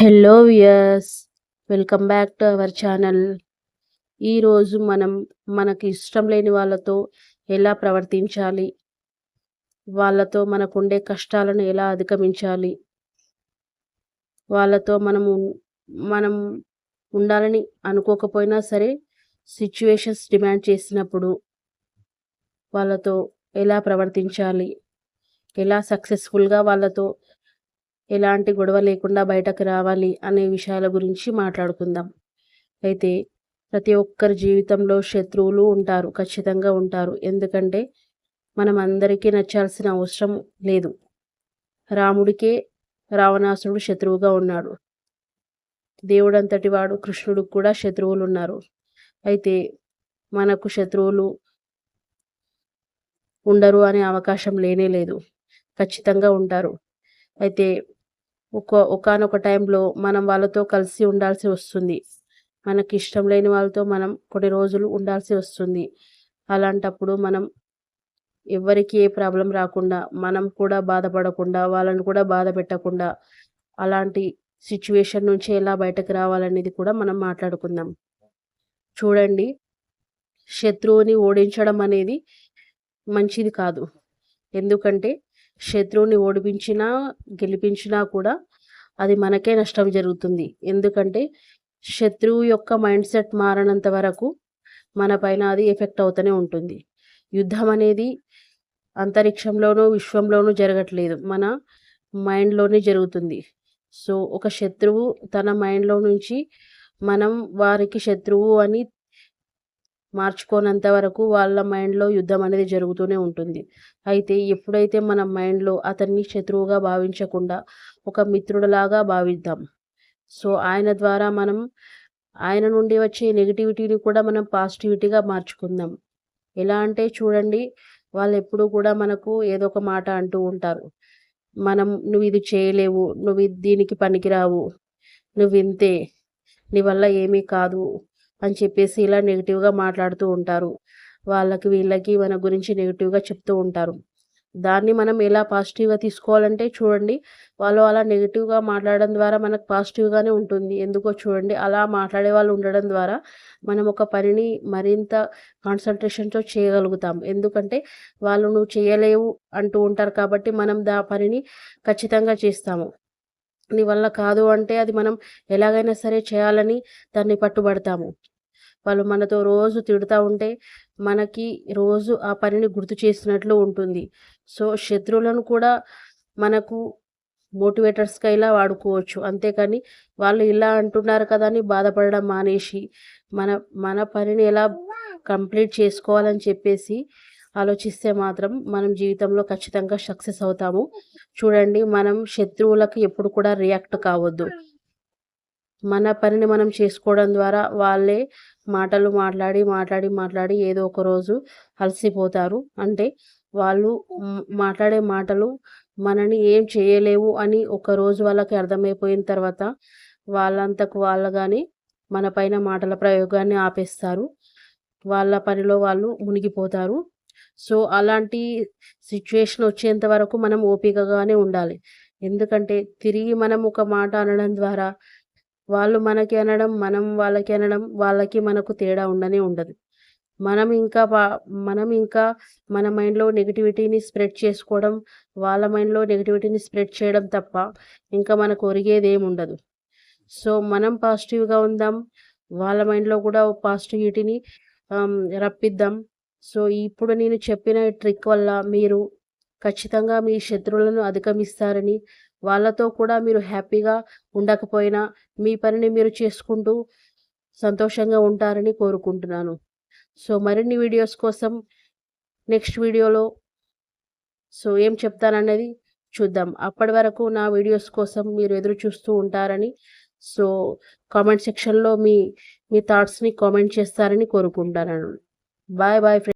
Hello viewers welcome back to our channel. ఈరోజు మనం మనకి ఇష్టం లేని వాళ్ళతో ఎలా ప్రవర్తించాలి? వాళ్ళతో మనకుండే కష్టాలను ఎలా అధిగమించాలి? వాళ్ళతో మనము మనం ఉండాలని అనుకోకపోయినా సరే సిచ్యువేషన్స్ డిమాండ్ చేసినప్పుడు వాళ్ళతో ఎలా ప్రవర్తించాలి? ఎలా సక్సెస్ఫుల్గా వాళ్ళతో ఎలాంటి గొడవ లేకుండా బయటకు రావాలి అనే విషయాల గురించి మాట్లాడుకుందాం. అయితే ప్రతి ఒక్కరి జీవితంలో శత్రువులు ఉంటారు ఖచ్చితంగా ఉంటారు. ఎందుకంటే మనం అందరికీ నచ్చాల్సిన అవసరం లేదు. రాముడికే రావణాసురుడు శత్రువుగా ఉన్నాడు. దేవుడంతటి వాడు కృష్ణుడికి కూడా శత్రువులు ఉన్నారు. అయితే మనకు శత్రువులు ఉండరు అనే అవకాశం లేనే లేదు. ఖచ్చితంగా ఉంటారు. అయితే ఒక ఒకనొక టైంలో మనం వాళ్ళతో కలిసి ఉండాల్సి వస్తుంది. మనకి ఇష్టం లేని వాళ్ళతో మనం కొన్ని రోజులు ఉండాల్సి వస్తుంది. అలాంటప్పుడు మనం ఎవరికి ఏ ప్రాబ్లం రాకుండా మనం కూడా బాధపడకుండా వాళ్ళని కూడా బాధ పెట్టకుండా అలాంటి సిచ్యువేషన్ నుంచి ఎలా బయటకు రావాలనేది కూడా మనం మాట్లాడుకుందాం. చూడండి శత్రువుని ఓడించడం అనేది మంచిది కాదు. ఎందుకంటే శత్రువుని ఓడిపించినా గెలిపించినా కూడా అది మనకే నష్టం జరుగుతుంది. ఎందుకంటే శత్రువు యొక్క మైండ్ సెట్ మారనంత వరకు మన పైన అది ఎఫెక్ట్ అవుతూనే ఉంటుంది. యుద్ధం అనేది అంతరిక్షంలోనూ విశ్వంలోనూ జరగట్లేదు. మన మైండ్లోనే జరుగుతుంది. సో ఒక శత్రువు తన మైండ్లో నుంచి మనం వారికి శత్రువు అని మార్చుకోనంత వరకు వాళ్ళ మైండ్లో యుద్ధం అనేది జరుగుతూనే ఉంటుంది. అయితే ఎప్పుడైతే మన మైండ్లో అతన్ని శత్రువుగా భావించకుండా ఒక మిత్రుడిలాగా భావిద్దాం. సో ఆయన ద్వారా మనం ఆయన నుండి వచ్చే నెగిటివిటీని కూడా మనం పాజిటివిటీగా మార్చుకుందాం. ఎలా అంటే చూడండి వాళ్ళు ఎప్పుడూ కూడా మనకు ఏదో ఒక మాట అంటూ ఉంటారు. మనం నువ్వు ఇది చేయలేవు నువ్వు దీనికి పనికిరావు నువ్వు ఇంతే నీ వల్ల ఏమీ కాదు అని చెప్పేసి ఇలా నెగిటివ్గా మాట్లాడుతూ ఉంటారు. వాళ్ళకి వీళ్ళకి మన గురించి నెగిటివ్గా చెప్తూ ఉంటారు. దాన్ని మనం ఎలా పాజిటివ్గా తీసుకోవాలంటే చూడండి వాళ్ళు అలా నెగిటివ్గా మాట్లాడడం ద్వారా మనకు పాజిటివ్గానే ఉంటుంది. ఎందుకో చూడండి అలా మాట్లాడే వాళ్ళు ఉండడం ద్వారా మనం ఒక పనిని మరింత కాన్సన్ట్రేషన్తో చేయగలుగుతాం. ఎందుకంటే వాళ్ళు నువ్వు చేయలేవు అంటూ ఉంటారు కాబట్టి మనం దా పనిని ఖచ్చితంగా చేస్తాము. నీ వల్ల కాదు అంటే అది మనం ఎలాగైనా సరే చేయాలని దాన్ని పట్టుబడతాము. వాళ్ళు మనతో రోజు తిడుతూ ఉంటే మనకి రోజు ఆ పనిని గుర్తు చేసినట్లు ఉంటుంది. సో శత్రువులను కూడా మనకు మోటివేటర్స్గా ఇలా వాడుకోవచ్చు. అంతేకాని వాళ్ళు ఇలా అంటున్నారు కదా అని బాధపడడం మానేసి మన మన పనిని ఎలా కంప్లీట్ చేసుకోవాలని చెప్పేసి ఆలోచిస్తే మాత్రం మనం జీవితంలో ఖచ్చితంగా సక్సెస్ అవుతాము. చూడండి మనం శత్రువులకు ఎప్పుడు కూడా రియాక్ట్ కావద్దు. మన పనిని మనం చేసుకోవడం ద్వారా వాళ్ళే మాటలు మాట్లాడి మాట్లాడి మాట్లాడి ఏదో ఒక రోజు అలసిపోతారు. అంటే వాళ్ళు మాట్లాడే మాటలు మనని ఏం చేయలేవు అని ఒక రోజు వాళ్ళకి అర్థమైపోయిన తర్వాత వాళ్ళంతకు వాళ్ళగానే మన పైన మాటల ప్రయోగాన్ని ఆపేస్తారు. వాళ్ళ పనిలో వాళ్ళు మునిగిపోతారు. సో అలాంటి సిచ్యువేషన్ వచ్చేంత వరకు మనం ఓపికగానే ఉండాలి. ఎందుకంటే తిరిగి మనం ఒక మాట అనడం ద్వారా వాళ్ళు మనకి అనడం మనం వాళ్ళకి అనడం వాళ్ళకి మనకు తేడా ఉండనే ఉండదు. మనం ఇంకా మనం ఇంకా మన మైండ్లో నెగిటివిటీని స్ప్రెడ్ చేసుకోవడం వాళ్ళ మైండ్లో నెగిటివిటీని స్ప్రెడ్ చేయడం తప్ప ఇంకా మనకు ఒరిగేది ఏమి ఉండదు. సో మనం పాజిటివ్గా ఉందాం వాళ్ళ మైండ్లో కూడా పాజిటివిటీని రప్పిద్దాం. సో ఇప్పుడు నేను చెప్పిన ట్రిక్ వల్ల మీరు ఖచ్చితంగా మీ శత్రువులను అధిగమిస్తారని వాళ్ళతో కూడా మీరు హ్యాపీగా ఉండకపోయినా మీ పనిని మీరు చేసుకుంటూ సంతోషంగా ఉంటారని కోరుకుంటున్నాను. సో మరిన్ని వీడియోస్ కోసం నెక్స్ట్ వీడియోలో సో ఏం చెప్తానన్నది చూద్దాం. అప్పటి వరకు నా వీడియోస్ కోసం మీరు ఎదురు చూస్తూ ఉంటారని సో కామెంట్ సెక్షన్లో మీ మీ థాట్స్ని కామెంట్ చేస్తారని కోరుకుంటున్నాను. Bye bye